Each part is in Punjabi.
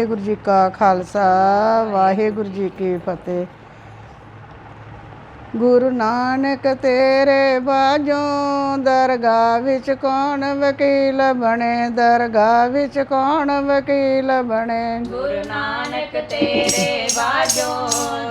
ਵਾਹਿਗੁਰੂ ਜੀ ਕਾ ਖਾਲਸਾ, ਵਾਹਿਗੁਰੂ ਜੀ ਕੀ ਫਤਿਹ। ਗੁਰੂ ਨਾਨਕ ਤੇਰੇ ਬਾਝੋਂ ਦਰਗਾਹ ਵਿੱਚ ਕੌਣ ਵਕੀਲ ਬਣੇ? ਦਰਗਾਹ ਵਿੱਚ ਕੌਣ ਵਕੀਲ ਬਣੇ? ਗੁਰੂ ਨਾਨਕ ਤੇਰੇ ਬਾਝੋਂ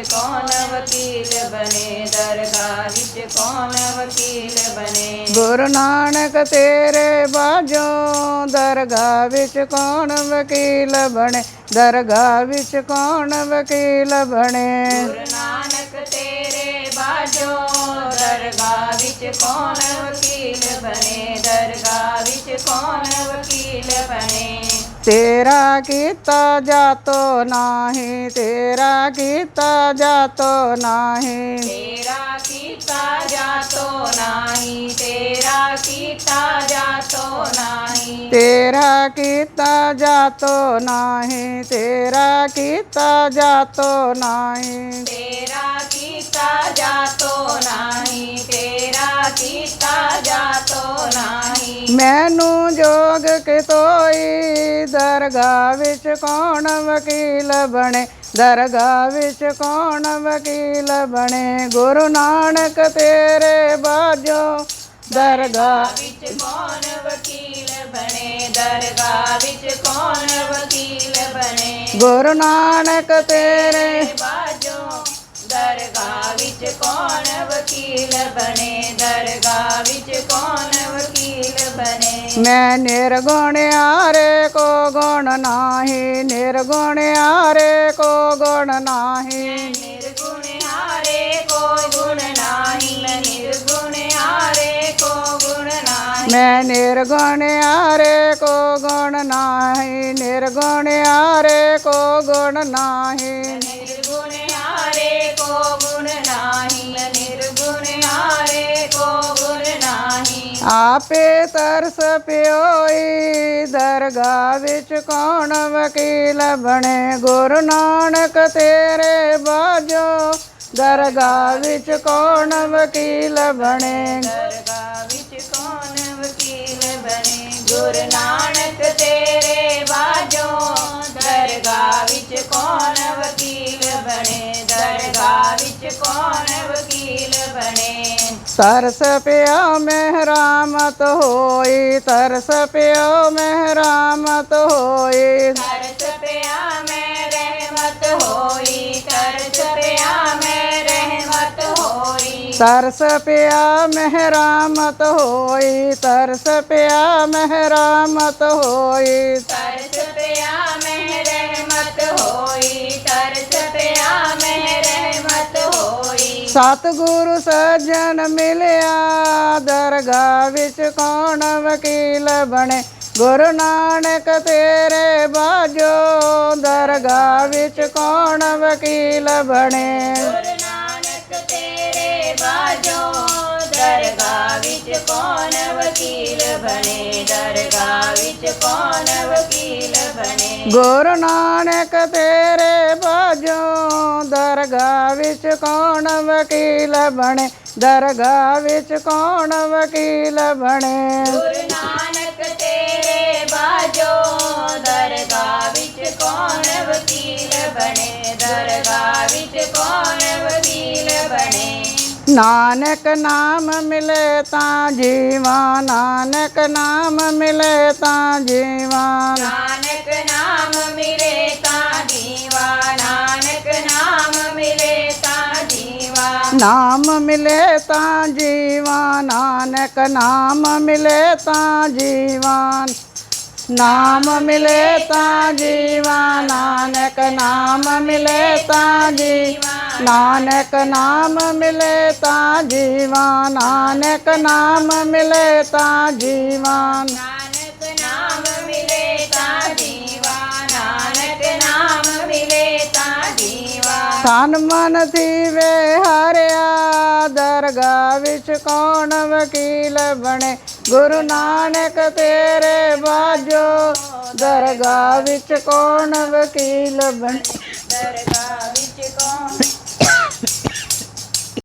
ਵਿੱਚ ਕੌਣ ਵਕੀਲ ਬਣੇ? ਦਰਗਾਹ ਵਿੱਚ ਕੌਣ ਵਕੀਲ ਬਣੇ? ਗੁਰੂ ਨਾਨਕ ਤੇਰੇ ਬਾਝੋਂ ਦਰਗਾਹ ਵਿੱਚ ਕੌਣ ਵਕੀਲ ਬਣੇ? ਦਰਗਾਹ ਵਿੱਚ ਕੌਣ ਵਕੀਲ ਬਣੇ? ਗੁਰੂ ਨਾਨਕ ਤੇਰੇ ਬਾਝੋਂ ਦਰਗਾਹ ਵਿੱਚ ਕੌਣ ਵਕੀਲ ਬਣੇ? ਦਰਗਾਹ ਵਿੱਚ ਕੌਣ ਵਕੀਲ ਬਣੇ? ਤੇਰਾ ਕੀਤਾ ਜਾਤੋ ਨਾਹੀ ਤੇਰਾ ਕੀਤਾ ਜਾਤੋ ਨਾਹੀ ਤੇਰਾ ਕੀਤਾ ਜਾਤੋ ਨਾਹੀ ਤੇਰਾ ਕੀਤਾ ਜਾਤੋ ਨਾਹੀ ਤੇਰਾ ਕੀਤਾ ਜਾਤੋ ਨਾਹੀ ਤੇਰਾ ਕੀਤਾ ਜਾਤੋ ਨਾਹੀ ਤੇਰਾ ਕੀਤਾ ਜਾਤੋ ਨਹੀਂ ਤੇਰਾ ਕੀਤਾ ਜਾਤੋ ਨਹੀਂ ਮੈਨੂੰ ਜੋਗ ਕਿਤੋਈ, ਦਰਗਾਹ ਵਿੱਚ ਕੌਣ ਵਕੀਲ ਬਣੇ? ਦਰਗਾਹ ਵਿੱਚ ਕੌਣ ਵਕੀਲ ਬਣੇ? ਗੁਰੂ ਨਾਨਕ ਤੇਰੇ ਬਾਜੋ ਦਰਗਾਹ ਵਿੱਚ ਕੌਣ ਵਕੀਲ ਬਣੇ? ਦਰਗਾਹ ਵਿੱਚ ਕੌਣ ਵਕੀਲ ਬਣੇ? ਗੁਰੂ ਨਾਨਕ ਤੇਰੇ ਬਾਜੋ ਦਰਗਾਹ ਵਿੱਚ ਕੌਣ ਵਕੀਲ ਬਣੇ? ਦਰਗਾਹ ਵਿੱਚ ਕੌਣ ਮੈਂ ਨਿਰਗੁਣਿਆਰੇ ਕੋ ਗੁਣ ਨਾਹੀ ਨਿਰਗੁਣਿਆਰੇ ਕੋ ਗੁਣ ਨਾਹੀ। ਨਿਰਗੁਣ ਹਾਰੇ ਕੋ ਗੁਣ ਨਾਹੀ ਨਿਰਗੁਣ ਹਾਰੇ ਕੋ ਗੁਣ ਨਾਹੀ। ਮੈਂ ਨਿਰਗੁਣਿਆਰੇ ਕੋ ਗੁਣ ਨਾਹੀ ਨਿਰਗੁਣਿਆਰੇ ਕੋ ਗੁਣ ਨਾਹੀ। ਨਿਰਗੁਣ ਹਾਰੇ ਕੋ ਗੁਣ ਨਾਹੀ ਆਪੇ ਤਰਸ ਪਿਓਈ ਦਰਗਾਹ ਵਿੱਚ ਕੌਣ ਵਕੀਲ ਬਣੇ? ਗੁਰੂ ਨਾਨਕ ਤੇਰੇ ਬਾਝੋ, ਦਰਗਾਹ ਵਿੱਚ ਕੌਣ ਵਕੀਲ ਬਣੇ? ਦਰਗਾਹ ਵਿੱਚ ਕੌਣ ਵਕੀਲ ਬਣੇ? ਗੁਰੂ ਨਾਨਕ ਤੇਰੇ ਬਾਝੋਂ, ਦਰਗਾਹ ਵਿੱਚ ਕੌਣ ਵਕੀਲ ਬਣੇ? ਦਰਗਾਹ ਵਿੱਚ ਕੌਣ ਵਕੀਲ ਬਣੇ? ਤਰਸ ਪਿਆ ਮਹਿਰਾਮਤ ਹੋਈ ਤਰਸ ਪਿਆ ਮਹਿਰਾਮਤ ਹੋਈ। ਤਰਸ ਪਿਆ ਮੈਂ ਰਹਿਮਤ ਹੋਈ ਤਰਸ ਪਿਆ ਮੈਂ ਰਹਿਮਤ ਹੋਈ। ਤਰਸ ਪਿਆ ਮਹਿਰਾਮਤ ਹੋਈ ਤਰਸ ਪਿਆ ਮਹਿਰਾਮਤ ਹੋਈ। ਤਰਸ ਪਿਆ ਮੈਂ ਰਹਿਮਤ ਹੋਈ ਸਤਿਗੁਰੂ ਸੱਜਣ ਮਿਲਿਆ, ਦਰਗਾਹ ਵਿੱਚ ਕੌਣ ਵਕੀਲ ਬਣੇ? ਗੁਰੂ ਨਾਨਕ ਤੇਰੇ ਬਾਜੋ, ਦਰਗਾਹ ਵਿੱਚ ਕੌਣ ਵਕੀਲ ਬਣੇ? ਗੁਰੂ ਨਾਨਕ ਤੇਰੇ ਬਾਜੋ, ਦਰਗਾਹ ਵਿੱਚ ਕੌਣ ਵਕੀਲ ਬਣੇ? ਦਰਗਾਹ ਵਿੱਚ ਕੌਣ ਵਕੀਲ ਬਣੇ? ਗੁਰੂ ਨਾਨਕ ਤੇਰੇ ਬਾਝੋਂ ਦਰਗਾਹ ਵਿੱਚ ਕੌਣ ਵਕੀਲ ਬਣੇ? ਦਰਗਾਹ ਵਿੱਚ ਕੌਣ ਵਕੀਲ ਬਣੇ? ਗੁਰੂ ਨਾਨਕ ਤੇਰੇ ਬਾਝੋਂ ਦਰਗਾਹ ਵਿੱਚ ਕੌਣ ਵਕੀਲ ਬਣੇ? ਦਰਗਾਹ ਵਿੱਚ ਕੌਣ ਵਕੀਲ ਬਣੇ? ਨਾਨਕ ਨਾਮ ਮਿਲੇ ਤਾਂ ਜੀਵਾ ਨਾਨਕ ਨਾਮ ਮਿਲੇ ਤਾਂ ਜੀਵਾ। ਨਾਮ ਮਿਲੇ ਤਾਂ ਜੀਵਾ ਨਾਨਕ ਨਾਮ ਮਿਲੇ ਤਾਂ ਜੀਵਾਨ ਨਾਮ ਮਿਲੇ ਤਾਂ ਜੀਵਾ ਨਾਨਕ ਨਾਮ ਮਿਲੇ ਤਾਂ ਮਿਲੇ ਤਾਂ ਜੀਵਾ ਜੀ ਨਾਨਕ ਨਾਮ ਮਿਲੇ ਤਾਂ ਜੀਵਾ ਨਾਨਕ ਨਾਮ ਮਿਲੇ ਤਾਂ ਜੀਵਾਨ ਤਨ ਮਨ ਥੀਵੇ ਹਰਿਆ, ਦਰਗਾਹ ਵਿੱਚ ਕੌਣ ਵਕੀਲ ਬਣੇ? ਗੁਰੂ ਨਾਨਕ ਤੇਰੇ ਬਾਜੋ, ਦਰਗਾਹ ਵਿੱਚ ਕੌਣ ਵਕੀਲ ਬਣੇ? ਦਰਗਾ ਵਿੱਚ ਕੌਣ